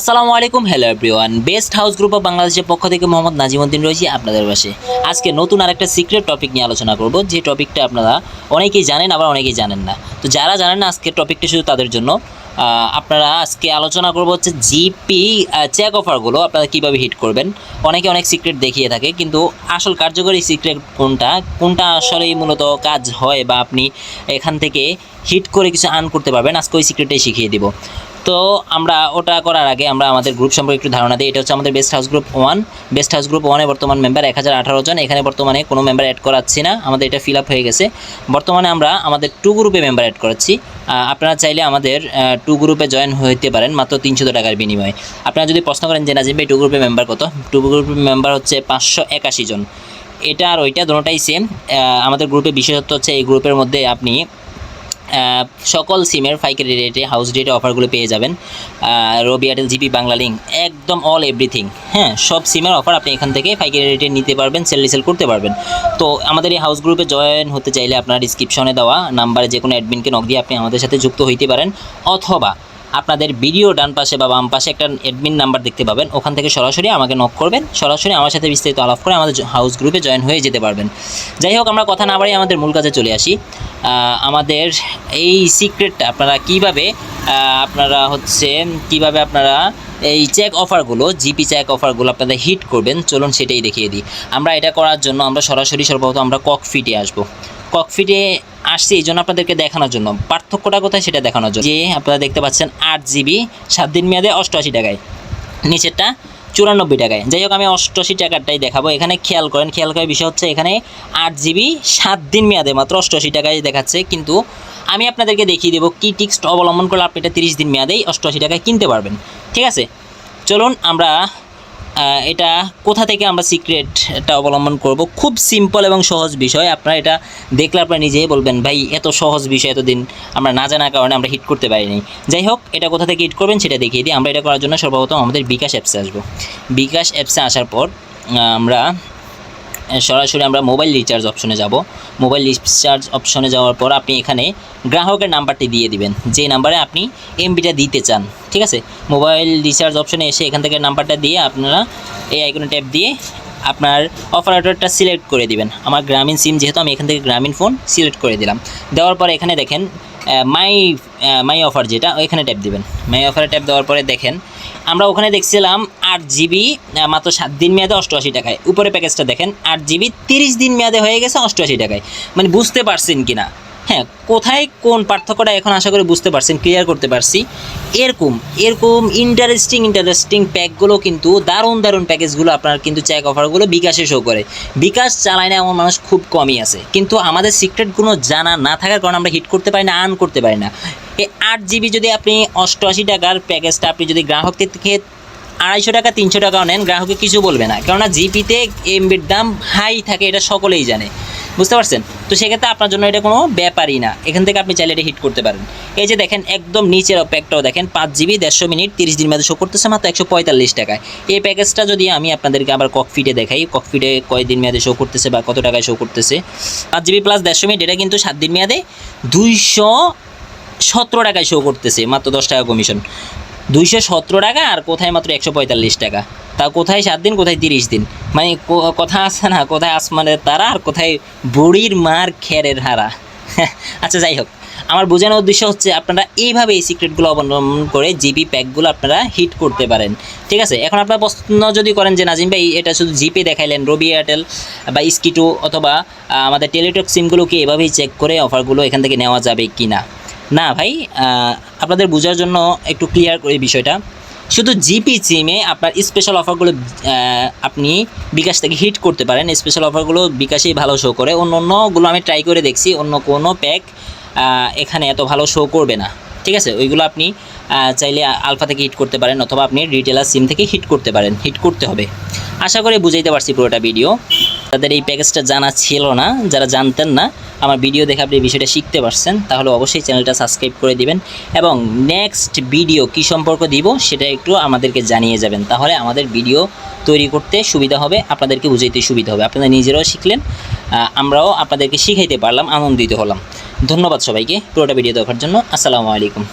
আসসালামু আলাইকুম hello everyone best house group of বাংলাদেশের পক্ষ থেকে মোহাম্মদ নাজিমুদ্দিন রয়েছি আপনাদের পাশে। আজকে নতুন আরেকটা সিক্রেট টপিক নিয়ে আলোচনা করব, যে টপিকটা আপনারা অনেকেই জানেন, আবার অনেকেই জানেন না। তো যারা জানেন না আজকে টপিকটা শুধু তাদের জন্য আপনারা আজকে আলোচনা করব হচ্ছে জিপি চেক অফারগুলো আপনারা কীভাবে হিট করবেন। অনেকে অনেক সিক্রেট দেখিয়ে থাকে, কিন্তু আসল কার্যকরী সিক্রেট কোনটা কোনটা আসলেই মূলত কাজ হয় বা আপনি এখান থেকে হিট করে কিছু আর্ন করতে পারবেন, আজকে ওই সিক্রেটটাই শিখিয়ে দিব। তো আমরা ওটা করার আগে আমরা আমাদের গ্রুপ সম্পর্কে একটু ধারণা দিই। এটা হচ্ছে আমাদের best house group one best house group ওয়ানে বর্তমান মেম্বার এক হাজার আঠারো জন। এখানে বর্তমানে কোনো মেম্বার অ্যাড করাচ্ছি না। আমাদের এটা ফিল হয়ে গেছে। বর্তমানে আমরা আমাদের টু গ্রুপে মেম্বার অ্যাড করাচ্ছি আপনারা চাইলে আমাদের টু গ্রুপে জয়েন হতে পারেন মাত্র তিনশো টাকার বিনিময়ে। আপনারা যদি প্রশ্ন করেন যে, নাজিম ভাই টু গ্রুপে মেম্বার কত? টু গ্রুপে মেম্বার হচ্ছে পাঁচশো একাশি জন। এটা আর ওইটা দুটোটাই সেম আমাদের গ্রুপে বিশেষত্ব হচ্ছে এই গ্রুপের মধ্যে আপনি সকল সিমের পাইকারি রেটে হাউস রেটে অফারগুলো পেয়ে যাবেন। Robi Airtel GP Banglalink একদম অল এভরিথিং হ্যাঁ সব সিমের অফার আপনি এখান থেকে পাইকারি রেটে নিতে পারবেন সেল রিসেল করতে পারবেন। তো আমাদের এই হাউস গ্রুপে জয়েন হতে চাইলে আপনার ডিসক্রিপশনে দেওয়া নাম্বারে যে কোনো অ্যাডমিনকে নক দিয়ে আপনি আমাদের সাথে যুক্ত হইতে পারেন, অথবা আপনাদের ভিডিও ডান পাশে বা বাম পাশে একটা অ্যাডমিন নাম্বার দেখতে পাবেন। ওখান থেকে সরাসরি আমাকে নক করবেন। সরাসরি আমার সাথে বিস্তারিত আলাপ করে আমাদের হাউস গ্রুপে জয়েন হয়ে যেতে পারবেন। যাই হোক, আমরা কথা না বাড়িয়ে আমাদের মূল কাজে চলে আসি। আমাদের এই সিক্রেটটা আপনারা কীভাবে আপনারা হচ্ছে কীভাবে আপনারা এই চেক অফারগুলো জিপি চেক অফারগুলো আপনাদের হিট করবেন, চলুন সেটাই দেখিয়ে দিই। আমরা এটা করার জন্য আমরা সরাসরি সর্বপ্রথম আমরা ককফিটে আসব। ককফিটে আসছি এই জন্য আপনাদেরকে দেখানোর জন্য। পার্থক্যটা কোথায় সেটা দেখানোর জন্য। যে আপনারা দেখতে পাচ্ছেন আট জিবি, সাত দিন মেয়াদে অষ্টআশি টাকায়। নিচেরটা চুরানব্বই টাকায়। যাই হোক, আমি অষ্টআশি টাকারটাই দেখাবো। এখানে খেয়াল করেন, খেয়াল করার বিষয় হচ্ছে এখানে আট জিবি, সাত দিন মেয়াদে মাত্র অষ্টআশি টাকায় দেখাচ্ছে। কিন্তু আমি আপনাদেরকে দেখিয়ে দেবো কী টিক্স অবলম্বন করলে আপনি এটা তিরিশ দিন মেয়াদেই অষ্টআশি টাকায় কিনতে পারবেন। ঠিক আছে? চলুন, আমরা এটা কোথা থেকে আমরা সিক্রেটটা অবলম্বন করব? খুব সিম্পল এবং সহজ বিষয়। আপনারা এটা দেখলে আপনারা নিজেই বলবেন, ভাই, এত সহজ বিষয় এতদিন আমরা না জানার কারণে আমরা হিট করতে পারিনি। যাই হোক, এটা কোথা থেকে হিট করবেন সেটা দেখিয়ে দিই। আমরা এটা করার জন্য সর্বপ্রথম আমাদের বিকাশ অ্যাপসে আসব। বিকাশ অ্যাপসে আসার পর আমরা সরাসরি আমরা মোবাইল রিচার্জ অপশনে যাব। মোবাইল রিচার্জ অপশনে যাওয়ার পর আপনি এখানে গ্রাহকের নাম্বারটি দিয়ে দিবেন। যে নাম্বারে আপনি এমবিটা দিতে চান, ঠিক আছে? মোবাইল রিচার্জ অপশনে এসে এখান থেকে নাম্বারটা দিয়ে আপনারা এই আইকনে ট্যাপ দিয়ে আপনার অপারেটরটা সিলেক্ট করে দিবেন। আমার গ্রামীণ সিম যেহেতু আমি এখান থেকে গ্রামীণ ফোন সিলেক্ট করে দিলাম। দেওয়ার পরে এখানে দেখেন মাই মাই অফার যেটা এখানে ট্যাপ দিবেন। মাই অফারে ট্যাপ দেওয়ার পরে দেখেন আমরা ওখানে দেখছিলাম আট জিবি মাত্র সাত দিন মেয়াদে অষ্টআশি টাকায়। উপরে প্যাকেজটা দেখেন, আট জিবি তিরিশ দিন মেয়াদে হয়ে গেছে অষ্টআশি টাকায়। মানে বুঝতে পারছেন কি না হ্যাঁ কোথায় কোন পার্থক্যটা এখন আশা করি বুঝতে পারছেন ক্লিয়ার করতে পারছি। এরকম এরকম ইন্টারেস্টিং ইন্টারেস্টিং প্যাকগুলো কিন্তু, দারুণ দারুণ প্যাকেজগুলো আপনার কিন্তু চেক অফারগুলো বিকাশে শো করে। বিকাশ চালায় না এমন মানুষ খুব কমই আছে। কিন্তু আমাদের সিক্রেটগুলো জানা না থাকার কারণে আমরা হিট করতে পারি না আর্ন করতে পারি না। আট জিবি যদি আপনি অষ্টআশি টাকার প্যাকেজটা আপনি যদি গ্রাহকের থেকে আড়াইশো টাকা, তিনশো টাকাও নেন, গ্রাহকে কিছু বলবে না। কেননা জিপিতে এমবির দাম হাই থাকে, এটা সকলেই জানে। বুঝতে পারছেন? তো সেক্ষেত্রে আপনার জন্য এটা কোনো ব্যাপারই না। এখান থেকে আপনি চাইলে এটা হিট করতে পারেন। এই যে দেখেন, একদম নিচের প্যাকটাও দেখেন, পাঁচ জিবি, দেড়শো মিনিট, তিরিশ দিন মেয়াদে শো করতেছে মাত্র একশো পঁয়তাল্লিশ টাকায়। এই প্যাকেজটা যদি আমি আপনাদেরকে আবার ককফিটে দেখাই ককফিটে কয়দিন মেয়াদে শো করতেছে বা কত টাকায় শো করতেছে, পাঁচ জিবি প্লাস দেড়শো মিনিট, এটা কিন্তু সাত দিন মেয়াদে দুইশো সতেরো টাকায় শো করতেছে, মাত্র দশ টাকা কমিশন দুইশো সতেরো টাকা আর কোথায় মাত্র একশো পঁয়তাল্লিশ টাকা? তা কোথায় সাত দিন, কোথায় তিরিশ দিন? মানে কথা আছে না, কোথায় আসমানের তারা আর কোথায় বুড়ির মার খেরের হারা। আচ্ছা যাই হোক। আমার বোঝানোর উদ্দেশ্য হচ্ছে আপনারা এইভাবে এই সিক্রেটগুলো অবলম্বন করে জিপি প্যাকগুলো আপনারা হিট করতে পারেন। ঠিক আছে? এখন আপনারা প্রশ্ন যদি করেন যে, নাজিম ভাই, এটা শুধু জিপে দেখাইলেন, রবি এয়ারটেল বা স্কিটু অথবা আমাদের টেলিটক সিমগুলোকে এভাবেই চেক করে অফারগুলো এখান থেকে নেওয়া যাবে কি না না ভাই আপনাদের বোঝার জন্য একটু ক্লিয়ার করি বিষয়টা। শুধু জিপি সিমে আপনার স্পেশাল অফারগুলো আপনি বিকাশ থেকে হিট করতে পারেন। স্পেশাল অফারগুলো বিকাশেই ভালো শো করে। অন্য অন্যগুলো আমি ট্রাই করে দেখছি, অন্য কোনো প্যাক এখানে এত ভালো শো করবে না। ঠিক আছে? ওইগুলো আপনি চাইলে আলফা থেকে হিট করতে পারেন অথবা আপনি রিটেলার সিম থেকে হিট করতে পারেন। হিট করতে হবে। আশা করি বুঝাইতে পারছি পুরোটা ভিডিও তাদের এই প্যাকেজটা জানা ছিল না, যারা জানতেন না, আমার ভিডিও দেখে আপনি বিষয়টা শিখতে পারছেন, তাহলে অবশ্যই চ্যানেলটা সাবস্ক্রাইব করে দিবেন। এবং নেক্সট ভিডিও কী সম্পর্ক দিব, সেটা একটু আমাদেরকে জানিয়ে যাবেন। তাহলে আমাদের ভিডিও তৈরি করতে সুবিধা হবে, আপনাদেরকে বুঝাইতে সুবিধা হবে। আপনারা নিজেরাও শিখলেন আমরাও আপনাদেরকে শিখাইতে পারলাম, আনন্দিত হলাম। ধন্যবাদ সবাইকে পুরোটা ভিডিও দেখার জন্য। আসসালামু আলাইকুম।